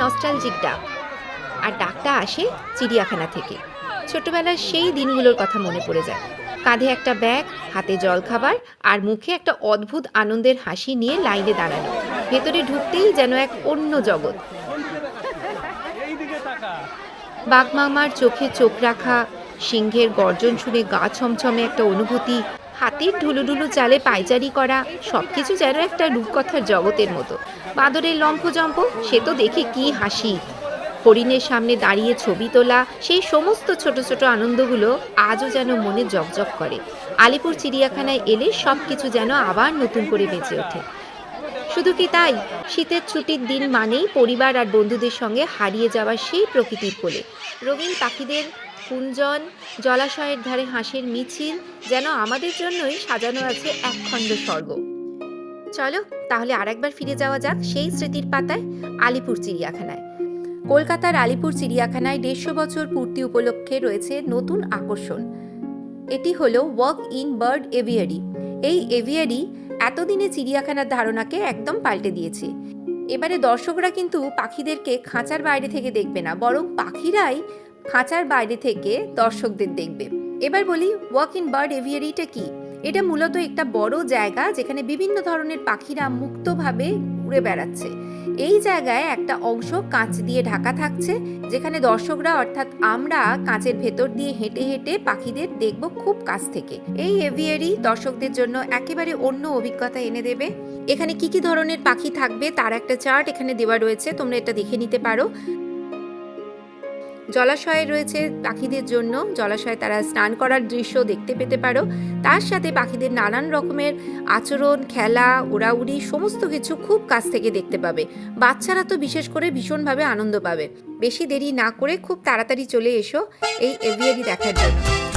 Nostalgic ডাক। আর ডাকটা আসে চিড়িয়াখানা থেকে। ছোটবেলার সেই দিনগুলোর কথা মনে পড়ে যায়। কাঁধে একটা ব্যাগ, হাতে জলখাবার আর মুখে একটা অদ্ভুত আনন্দের হাসি নিয়ে লাইনে দাঁড়ানো। ভেতরে ঢুকতেই যেন এক অন্য জগৎ। বাঘমামার চোখে চোখ রাখা, সিংহের গর্জন শুনে গা ছমছমে একটা অনুভূতি হাতির ঢুলুঢুলু চালে পায়চারি করা, সবকিছু যেন একটা রূপকথার জগতের মতো। বাদরের লম্ফজম্প, সে তো দেখে কি হাসি। হরিণের সামনে দাঁড়িয়ে ছবি তোলা, সেই সমস্ত ছোট ছোট আনন্দগুলো আজও যেন মনে জকজক করে। আলিপুর চিড়িয়াখানায় এলে সব কিছু যেন আবার নতুন করে বেঁচে ওঠে। শুধু কি তাই? শীতের ছুটির দিন মানেই পরিবার আর বন্ধুদের সঙ্গে হারিয়ে যাওয়া সেই প্রকৃতির কোলে। রঙিন পাখিদের কুঞ্জন জলাশয়ের ধারে হাঁসের মিছিল যেন আমাদের জন্যই সাজানো আছে একখণ্ড স্বর্গ। চলো, তাহলে আরেকবার ফিরে যাওয়া যাক সেই স্মৃতির পাতায় আলিপুর চিড়িয়াখানায়। কলকাতার আলিপুর চিড়িয়াখানায় দেড়শো বছর পূর্তি উপলক্ষে রয়েছে নতুন আকর্ষণ। এটি হলো ওয়াক ইন বার্ড এভিয়ারি এই এভিয়ারি এতদিনে চিড়িয়াখানার ধারণাকে একদম পাল্টে দিয়েছে। এবারে দর্শকরা কিন্তু পাখিদেরকে খাঁচার বাইরে থেকে দেখবে না, বরং পাখিরাই খাঁচার বাইরে থেকে দর্শকদের দেখবে। এবার বলি ওয়াক ইন বার্ড এভিয়ারিটা কি? এটা মূলত একটা বড় জায়গা যেখানে বিভিন্ন ধরনের পাখিরা মুক্তভাবে উড়ে বেড়াচ্ছে। এই জায়গায় একটা অংশ কাঁচ দিয়ে ঢাকা থাকছে, যেখানে দর্শকরা অর্থাৎ আমরা কাঁচের ভেতর দিয়ে হেঁটে হেঁটে পাখিদের দেখব খুব কাছ থেকে। এই এভিয়ারি দর্শকদের জন্য একেবারে অন্য অভিজ্ঞতা এনে দেবে। এখানে কি কি ধরনের পাখি থাকবে তার একটা চার্ট এখানে দেওয়া রয়েছে, তোমরা এটা দেখে নিতে পারো। জলাশয়ে রয়েছে পাখিদের জন্য। জলাশয়ে তারা স্নান করার দৃশ্য দেখতে পেতে পারো। তার সাথে পাখিদের নানান রকমের আচরণ, খেলা, উড়াউড়ি, সমস্ত কিছু খুব কাছ থেকে দেখতে পাবে। বাচ্চারা তো বিশেষ করে ভীষণভাবে আনন্দ পাবে। বেশি দেরি না করে খুব তাড়াতাড়ি চলে এসো এই এভিয়ারি দেখার জন্য।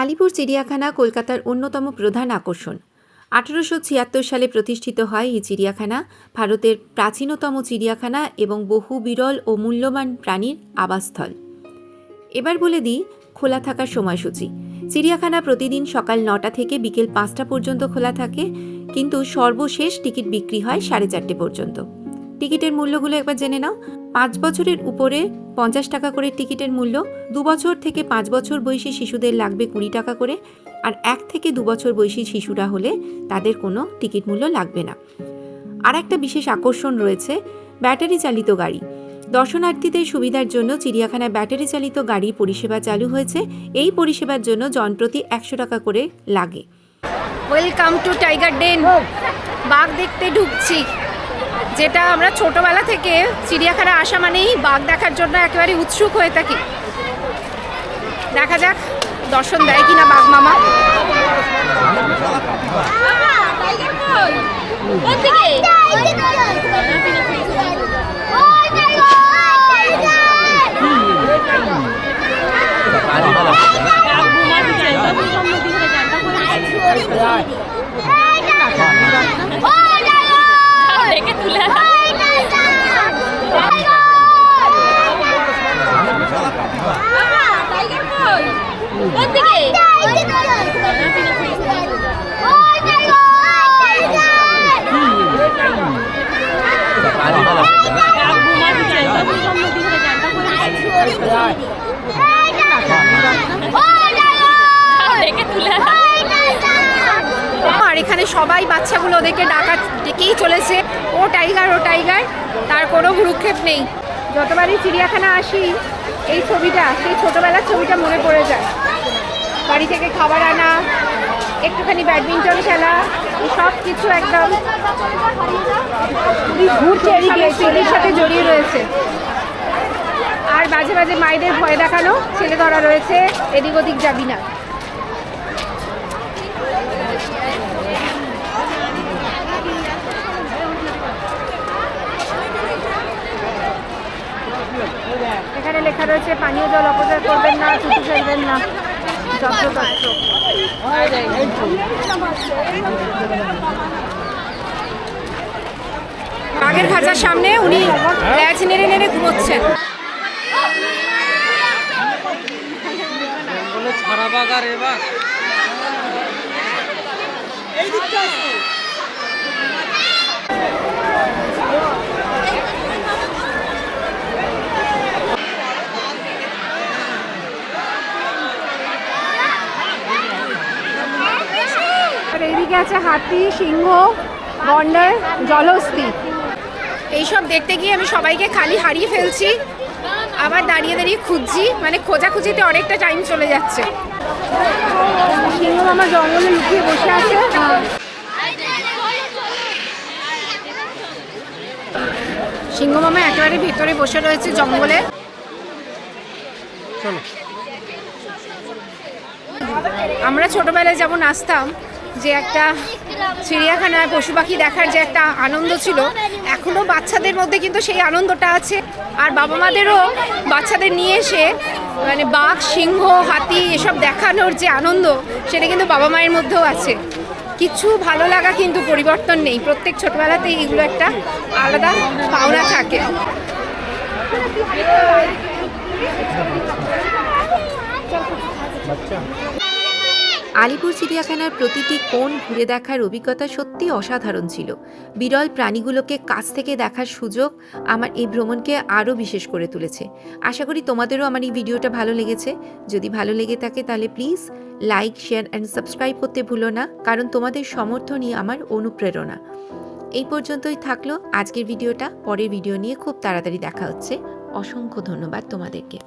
আলিপুর চিড়িয়াখানা কলকাতার অন্যতম প্রধান আকর্ষণ। আঠারোশো ছিয়াত্তর সালে প্রতিষ্ঠিত হয় এই চিড়িয়াখানা, ভারতের প্রাচীনতম চিড়িয়াখানা এবং বহু বিরল ও মূল্যবান প্রাণীর আবাসস্থল। এবার বলে দিই, খোলা থাকার সময়সূচি। চিড়িয়াখানা প্রতিদিন সকাল নটা থেকে বিকেল পাঁচটা পর্যন্ত খোলা থাকে, কিন্তু সর্বশেষ টিকিট বিক্রি হয় সাড়ে চারটে পর্যন্ত। টিকিটের মূল্যগুলো একবার জেনে নাও। পাঁচ বছরের উপরে পঞ্চাশ টাকা করে টিকিটের মূল্য, দু বছর থেকে পাঁচ বছর বয়সী শিশুদের লাগবে কুড়ি টাকা করে, আর এক থেকে দু বছর বয়সী শিশুরা হলে তাদের কোনো টিকিট মূল্য লাগবে না। আর একটা বিশেষ আকর্ষণ রয়েছে, ব্যাটারি চালিত গাড়ি। দর্শনার্থীদের সুবিধার জন্য চিড়িয়াখানায় ব্যাটারি চালিত গাড়ি পরিষেবা চালু হয়েছে। এই পরিষেবার জন্য জনপ্রতি একশো টাকা করে লাগে। ওয়েলকাম টু টাইগার ডেন বাঘ দেখতে ঢুকছি। যেটা আমরা ছোটবেলা থেকে চিড়িয়াখানা আসা মানেই বাঘ দেখার জন্য একেবারে উৎসুক হয়ে থাকি দেখা যাক দর্শন দেয় কিনা বাঘ মামা আর এখানে সবাই বাচ্চাগুলো ওদেরকে ডাকা ডেকেই চলেছে। ও টাইগার ও টাইগার। তার কোনো ভ্রুক্ষেপ নেই। যতবারই চিড়িয়াখানা আসি, এই ছবিটা, সেই ছোটবেলার ছবিটা মনে পড়ে যায়। বাড়ি থেকে খাবার আনা, একটুখানি ব্যাডমিন্টন খেলা সব কিছু একদম ঘুরছে এদিকে সাথে জড়িয়ে রয়েছে। আর মাঝে মাঝে মায়েদের ভয় দেখানো ছেলে ধরা রয়েছে, এদিক ওদিক যাবি না। এখানে লেখা রয়েছে, পানীয় জল অপচয় করবেন না ছুটি ফেলবেন না। বাঘের খাঁচার সামনে উনি ল্যাচ নেড়ে নেড়ে ঘুমোচ্ছেন। ছাড়া এইদিকে আছে হাতি সিংহ গন্ডার জলস্থি এইসব দেখতে গিয়ে আমি সবাইকে খালি হারিয়ে ফেলছি। আবার দাঁড়িয়ে দাঁড়িয়ে খুঁজছি মানে খোঁজাখুঁজিতে অনেকটা টাইম চলে যাচ্ছে। সিংহ মামা জঙ্গলে লুকিয়ে বসে আছে। সিংহ মামা একেবারে ভিতরে বসে রয়েছে জঙ্গলে। আমরা ছোটবেলায় যেমন আসতাম যে একটা চিড়িয়াখানায় পশু পাখি দেখার যে একটা আনন্দ ছিল এখনও বাচ্চাদের মধ্যে কিন্তু সেই আনন্দটা আছে। আর বাবা মাদেরও বাচ্চাদের নিয়ে এসে মানে বাঘ, সিংহ, হাতি এসব দেখানোর যে আনন্দ, সেটা কিন্তু বাবা মায়ের মধ্যেও আছে। কিছু ভালো লাগা কিন্তু পরিবর্তন নেই। প্রত্যেক ছোটবেলাতেই এগুলো একটা আলাদা পাওনা থাকে। আলিপুর চিড়িয়াখানার প্রতিটি কোণ ঘুরে দেখার অভিজ্ঞতা সত্যি অসাধারণ ছিল। বিরল প্রাণীগুলোকে কাছ থেকে দেখার সুযোগ আমার এই ভ্রমণকে আরও বিশেষ করে তুলেছে। আশা করি তোমাদেরও আমার এই ভিডিওটা ভালো লেগেছে। যদি ভালো লেগে থাকে তাহলে please like, share and subscribe করতে ভুলো না, কারণ তোমাদের সমর্থনই আমার অনুপ্রেরণা। এই পর্যন্তই থাকল আজকের ভিডিওটা। পরের ভিডিও নিয়ে খুব তাড়াতাড়ি দেখা হচ্ছে। অসংখ্য ধন্যবাদ তোমাদেরকে।